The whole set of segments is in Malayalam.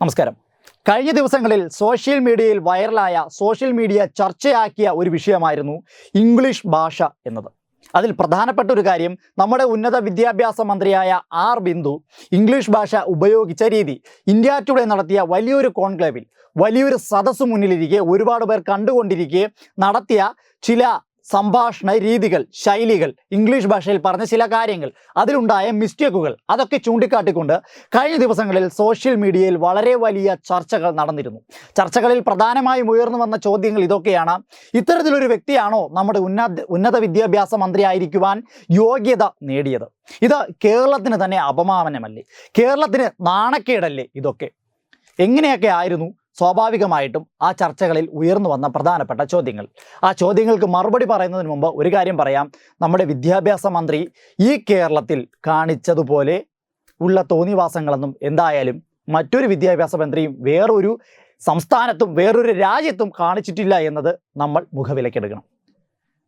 നമസ്കാരം. കഴിഞ്ഞ ദിവസങ്ങളിൽ സോഷ്യൽ മീഡിയയിൽ വൈറലായ സോഷ്യൽ മീഡിയ ചർച്ചയാക്കിയ ഒരു വിഷയമായിരുന്നു ഇംഗ്ലീഷ് ഭാഷ എന്നത്. അതിൽ പ്രധാനപ്പെട്ട ഒരു കാര്യം നമ്മുടെ ഉന്നത വിദ്യാഭ്യാസ മന്ത്രിയായ ആർ ബിന്ദു ഇംഗ്ലീഷ് ഭാഷ ഉപയോഗിച്ച രീതി. ഇന്ത്യ ടുഡേ നടത്തിയ വലിയൊരു കോൺക്ലേവിൽ വലിയൊരു സദസ്സ് മുന്നിലിരിക്കെ ഒരുപാട് പേർ കണ്ടുകൊണ്ടിരിക്കെ നടത്തിയ ചില സംഭാഷണ രീതികൾ ശൈലികൾ ഇംഗ്ലീഷ് ഭാഷയിൽ പറഞ്ഞ ചില കാര്യങ്ങൾ അതിലുണ്ടായ മിസ്റ്റേക്കുകൾ അതൊക്കെ ചൂണ്ടിക്കാട്ടിക്കൊണ്ട് കഴിഞ്ഞ ദിവസങ്ങളിൽ സോഷ്യൽ മീഡിയയിൽ വളരെ വലിയ ചർച്ചകൾ നടന്നിരുന്നു. ചർച്ചകളിൽ പ്രധാനമായും ഉയർന്നു വന്ന ചോദ്യങ്ങൾ ഇതൊക്കെയാണ്. ഇത്തരത്തിലൊരു വ്യക്തിയാണോ നമ്മുടെ ഉന്നത ഉന്നത വിദ്യാഭ്യാസ മന്ത്രിയായിരിക്കുവാൻ യോഗ്യത നേടിയത്? ഇത് കേരളത്തിന് തന്നെ അപമാനമല്ലേ? കേരളത്തിന് നാണക്കേടല്ലേ ഇതൊക്കെ? എങ്ങനെയൊക്കെ ആയിരുന്നു സ്വാഭാവികമായിട്ടും ആ ചർച്ചകളിൽ ഉയർന്നു വന്ന പ്രധാനപ്പെട്ട ചോദ്യങ്ങൾ. ആ ചോദ്യങ്ങൾക്ക് മറുപടി പറയുന്നതിന് മുമ്പ് ഒരു കാര്യം പറയാം. നമ്മുടെ വിദ്യാഭ്യാസ മന്ത്രി ഈ കേരളത്തിൽ കാണിച്ചതുപോലെ ഉള്ള തോന്നിവാസങ്ങളൊന്നും എന്തായാലും മറ്റൊരു വിദ്യാഭ്യാസ മന്ത്രിയും വേറൊരു സംസ്ഥാനത്തും വേറൊരു രാജ്യത്തും കാണിച്ചിട്ടില്ല എന്നത് നമ്മൾ മുഖവിലക്കെടുക്കണം.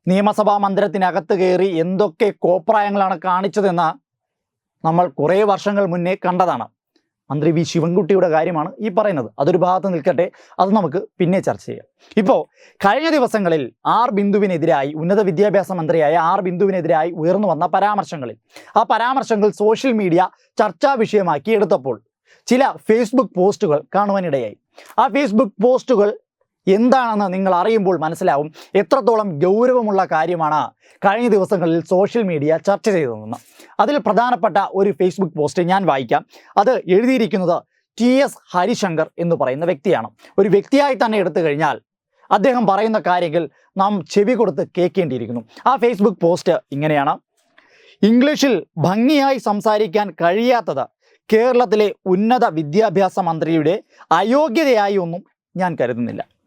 നിയമസഭാ മന്ദിരത്തിനകത്ത് കയറി എന്തൊക്കെ കോപ്രായങ്ങളാണ് കാണിച്ചതെന്ന നമ്മൾ കുറേ വർഷങ്ങൾ മുന്നേ കണ്ടതാണ്. മന്ത്രി വി ശിവൻകുട്ടിയുടെ കാര്യമാണ് ഈ പറയുന്നത്. അതൊരു ഭാഗത്ത് നിൽക്കട്ടെ. അത് നമുക്ക് പിന്നെ ചർച്ച ചെയ്യാം. ഇപ്പോൾ കഴിഞ്ഞ ദിവസങ്ങളിൽ ആർ ബിന്ദുവിനെതിരായി ഉന്നത വിദ്യാഭ്യാസ മന്ത്രിയായ ആർ ബിന്ദുവിനെതിരായി ഉയർന്നു വന്ന പരാമർശങ്ങളിൽ ആ പരാമർശങ്ങൾ സോഷ്യൽ മീഡിയ ചർച്ചാ വിഷയമാക്കി എടുത്തപ്പോൾ ചില ഫേസ്ബുക്ക് പോസ്റ്റുകൾ കാണുവാനിടയായി. ആ ഫേസ്ബുക്ക് പോസ്റ്റുകൾ എന്താണെന്ന് നിങ്ങൾ അറിയുമ്പോൾ മനസ്സിലാവും. എത്രത്തോളം ഗൗരവമുള്ള കാര്യമാണ് കഴിഞ്ഞ ദിവസങ്ങളിൽ സോഷ്യൽ മീഡിയ ചർച്ച ചെയ്തതെന്ന് അതിൽ പ്രധാനപ്പെട്ട ഒരു ഫേസ്ബുക്ക് പോസ്റ്റ് ഞാൻ വായിക്കാം. അത് എഴുതിയിരിക്കുന്നത് ടി എസ് ഹരിശങ്കർ എന്ന് പറയുന്ന വ്യക്തിയാണ്. ഒരു വ്യക്തിയായി തന്നെ എടുത്തു കഴിഞ്ഞാൽ അദ്ദേഹം പറയുന്ന കാര്യങ്ങൾ നാം ചെവി കൊടുത്ത് കേൾക്കേണ്ടിയിരിക്കുന്നു. ആ ഫേസ്ബുക്ക് പോസ്റ്റ് ഇങ്ങനെയാണ്. ഇംഗ്ലീഷിൽ ഭംഗിയായി സംസാരിക്കാൻ കഴിയാത്തത് കേരളത്തിലെ ഉന്നത വിദ്യാഭ്യാസ മന്ത്രിയുടെ അയോഗ്യതയായി ഒന്നും ഞാൻ കരുതുന്നില്ല.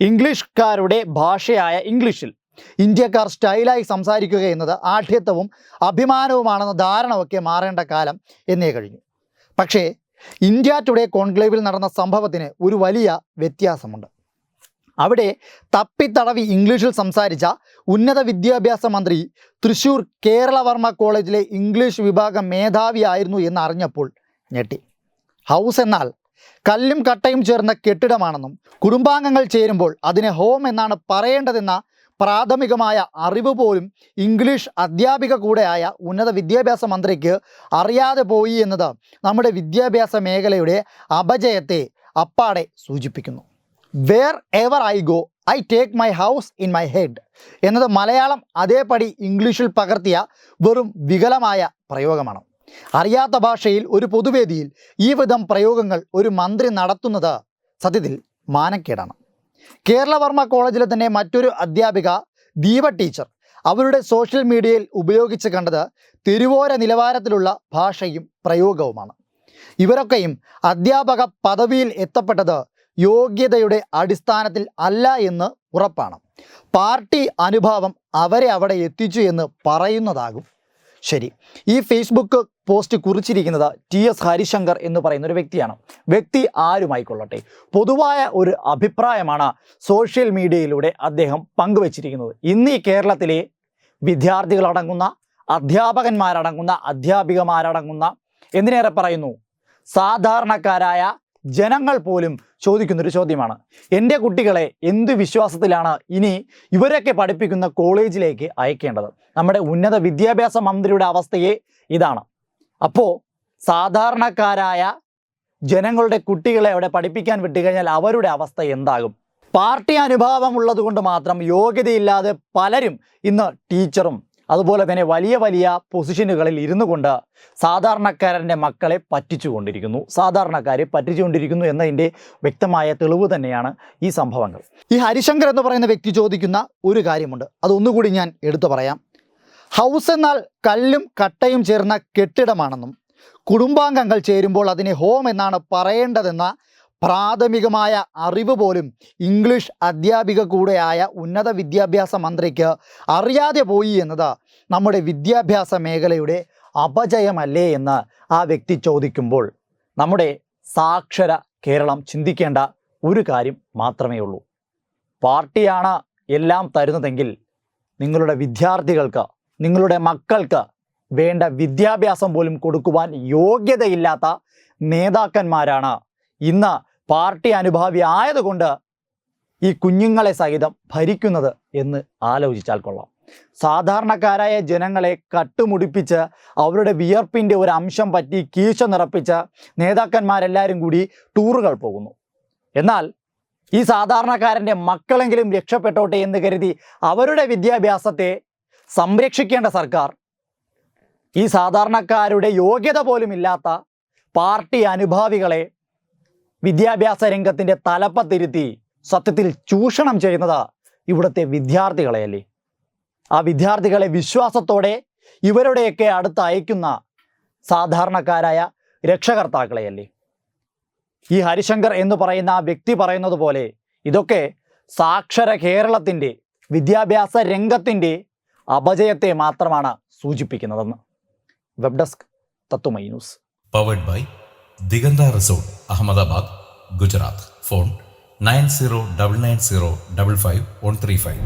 ഇംഗ്ലീഷ്കാരുടെ ഭാഷയായ ഇംഗ്ലീഷിൽ ഇന്ത്യക്കാർ സ്റ്റൈലായി സംസാരിക്കുക എന്നത് ആഢ്യത്വവും അഭിമാനവുമാണെന്ന ധാരണമൊക്കെ മാറേണ്ട കാലം എന്നേ കഴിഞ്ഞു. പക്ഷേ ഇന്ത്യ ടുഡേ കോൺക്ലേവിൽ നടന്ന സംഭവത്തിന് ഒരു വലിയ വ്യത്യാസമുണ്ട്. അവിടെ തപ്പിത്തടവി ഇംഗ്ലീഷിൽ സംസാരിച്ച ഉന്നത വിദ്യാഭ്യാസ മന്ത്രി തൃശൂർ കേരളവർമ്മ കോളേജിലെ ഇംഗ്ലീഷ് വിഭാഗം മേധാവിയായിരുന്നു എന്നറിഞ്ഞപ്പോൾ ഞെട്ടി. ഹൗസ് എന്നാൽ കല്ലും കട്ടയും ചേർന്ന കെട്ടിടമാണെന്നും കുടുംബാംഗങ്ങൾ ചേരുമ്പോൾ അതിനെ ഹോം എന്നാണ് പറയേണ്ടതെന്ന പ്രാഥമികമായ അറിവ് പോലും ഇംഗ്ലീഷ് അധ്യാപിക കൂടെയായ ഉന്നത വിദ്യാഭ്യാസ മന്ത്രിക്ക് അറിയാതെ പോയി എന്നത് നമ്മുടെ വിദ്യാഭ്യാസ മേഖലയുടെ അപജയത്തെ അപ്പാടെ സൂചിപ്പിക്കുന്നു. Wherever I go I take my house in my head എന്നത് മലയാളം അതേപടി ഇംഗ്ലീഷിൽ പകർത്തിയ വെറും വികലമായ പ്രയോഗമാണ്. അറിയാത്ത ഭാഷയിൽ ഒരു പൊതുവേദിയിൽ ഈ വിധം പ്രയോഗങ്ങൾ ഒരു മന്ത്രി നടത്തുന്നത് സത്യത്തിൽ മാനക്കേടാണ്. കേരളവർമ്മ കോളേജിലെ തന്നെ മറ്റൊരു അധ്യാപിക ദീപ ടീച്ചർ അവരുടെ സോഷ്യൽ മീഡിയയിൽ ഉപയോഗിച്ച് കണ്ടത് തിരുവോര നിലവാരത്തിലുള്ള ഭാഷയും പ്രയോഗവുമാണ്. ഇവരൊക്കെയും അധ്യാപക പദവിയിൽ എത്തപ്പെട്ടത് യോഗ്യതയുടെ അടിസ്ഥാനത്തിൽ അല്ല എന്ന് ഉറപ്പാണ്. പാർട്ടി അനുഭാവം അവരെ അവിടെ എത്തിച്ചു എന്ന് പറയുന്നതാകും. ശരി ഈ ഫേസ്ബുക്ക് പോസ്റ്റ് കുറിച്ചിരിക്കുന്നത് ടി എസ് ഹരിശങ്കർ എന്ന് പറയുന്ന ഒരു വ്യക്തിയാണ്. വ്യക്തി ആരുമായിക്കൊള്ളട്ടെ? പൊതുവായ ഒരു അഭിപ്രായമാണ് സോഷ്യൽ മീഡിയയിലൂടെ അദ്ദേഹം പങ്കുവച്ചിരിക്കുന്നത്. ഇന്ന് ഈ കേരളത്തിലെ വിദ്യാർത്ഥികളടങ്ങുന്ന അധ്യാപകന്മാരടങ്ങുന്ന അധ്യാപികമാരടങ്ങുന്ന എന്തിനേറെ പറയുന്നു? സാധാരണക്കാരായ ജനങ്ങൾ പോലും ചോദിക്കുന്നൊരു ചോദ്യമാണ്. എന്റെ കുട്ടികളെ എന്ത് വിശ്വാസത്തിലാണ് ഇനി ഇവരൊക്കെ പഠിപ്പിക്കുന്ന കോളേജിലേക്ക് അയക്കേണ്ടത്? നമ്മുടെ ഉന്നത വിദ്യാഭ്യാസ മന്ത്രിയുടെ അവസ്ഥയെ ഇതാണ്. അപ്പോൾ സാധാരണക്കാരായ ജനങ്ങളുടെ കുട്ടികളെ അവിടെ പഠിപ്പിക്കാൻ വിട്ടുകഴിഞ്ഞാൽ അവരുടെ അവസ്ഥ എന്താകും? പാർട്ടി അനുഭാവമുള്ളത് കൊണ്ട് മാത്രം യോഗ്യതയില്ലാതെ പലരും ഇന്ന് ടീച്ചറും അതുപോലെ തന്നെ വലിയ വലിയ പൊസിഷനുകളിൽ ഇരുന്നു കൊണ്ട് സാധാരണക്കാരന്റെ മക്കളെ പറ്റിച്ചുകൊണ്ടിരിക്കുന്നു സാധാരണക്കാരെ പറ്റിച്ചുകൊണ്ടിരിക്കുന്നു എന്നതിന്റെ വ്യക്തമായ തെളിവ് തന്നെയാണ് ഈ സംഭവങ്ങൾ. ഈ ഹരിശങ്കർ എന്ന് പറയുന്ന വ്യക്തി ചോദിക്കുന്ന ഒരു കാര്യമുണ്ട്. അതൊന്നുകൂടി ഞാൻ എടുത്തു പറയാം. ഹൗസ് എന്നാൽ കല്ലും കട്ടയും ചേർന്ന കെട്ടിടമാണെന്നും കുടുംബാംഗങ്ങൾ ചേരുമ്പോൾ അതിനെ ഹോം എന്നാണ് പറയേണ്ടതെന്ന പ്രാഥമികമായ അറിവ് പോലും ഇംഗ്ലീഷ് അധ്യാപിക കൂടെയായ ഉന്നത വിദ്യാഭ്യാസ മന്ത്രിക്ക് അറിയാതെ പോയി എന്നത് നമ്മുടെ വിദ്യാഭ്യാസ മേഖലയുടെ അപജയമല്ലേ എന്ന് ആ വ്യക്തി ചോദിക്കുമ്പോൾ നമ്മുടെ സാക്ഷര കേരളം ചിന്തിക്കേണ്ട ഒരു കാര്യം മാത്രമേ ഉള്ളൂ. പാർട്ടിയാണ് എല്ലാം തരുന്നതെങ്കിൽ നിങ്ങളുടെ വിദ്യാർത്ഥികൾക്ക് നിങ്ങളുടെ മക്കൾക്ക് വേണ്ട വിദ്യാഭ്യാസം പോലും കൊടുക്കുവാൻ യോഗ്യതയില്ലാത്ത നേതാക്കന്മാരാണ്. ഇന്ന് പാർട്ടി അനുഭാവി ആയതുകൊണ്ട് ഈ കുഞ്ഞുങ്ങളെ സഹിതം ഭരിക്കുന്നത് എന്ന് ആലോചിച്ചാൽ കൊള്ളാം. സാധാരണക്കാരായ ജനങ്ങളെ കട്ടുമുടിപ്പിച്ച് അവരുടെ വിയർപ്പിന്റെ ഒരു അംശം പറ്റി കീശ നിറപ്പിച്ച് നേതാക്കന്മാരെല്ലാവരും കൂടി ടൂറുകൾ പോകുന്നു. എന്നാൽ ഈ സാധാരണക്കാരന്റെ മക്കളെങ്കിലും രക്ഷപ്പെട്ടോട്ടെ എന്ന് കരുതി അവരുടെ വിദ്യാഭ്യാസത്തെ സംരക്ഷിക്കേണ്ട സർക്കാർ. ഈ സാധാരണക്കാരുടെ യോഗ്യത പോലും ഇല്ലാത്ത പാർട്ടി അനുഭാവികളെ വിദ്യാഭ്യാസ രംഗത്തിന്റെ തലപ്പത്തിരുത്തി സത്യത്തിൽ ചൂഷണം ചെയ്യുന്നത് ഇവിടുത്തെ വിദ്യാർത്ഥികളെയല്ലേ? ആ വിദ്യാർത്ഥികളെ വിശ്വാസത്തോടെ ഇവരുടെയൊക്കെ അടുത്ത് അയക്കുന്ന സാധാരണക്കാരായ രക്ഷകർത്താക്കളെയല്ലേ? ഈ ഹരിശങ്കർ എന്ന് പറയുന്ന ആ വ്യക്തി പറയുന്നത് പോലെ ഇതൊക്കെ സാക്ഷര കേരളത്തിന്റെ വിദ്യാഭ്യാസ രംഗത്തിന്റെ അപജയത്തെ മാത്രമാണ് സൂചിപ്പിക്കുന്നതെന്ന്. വെബ് ഡെസ്ക് തത്തുമൈ news. Powered by Digantha resort Ahmedabad Gujarat. Phone nine zero double nine zero double five one three five.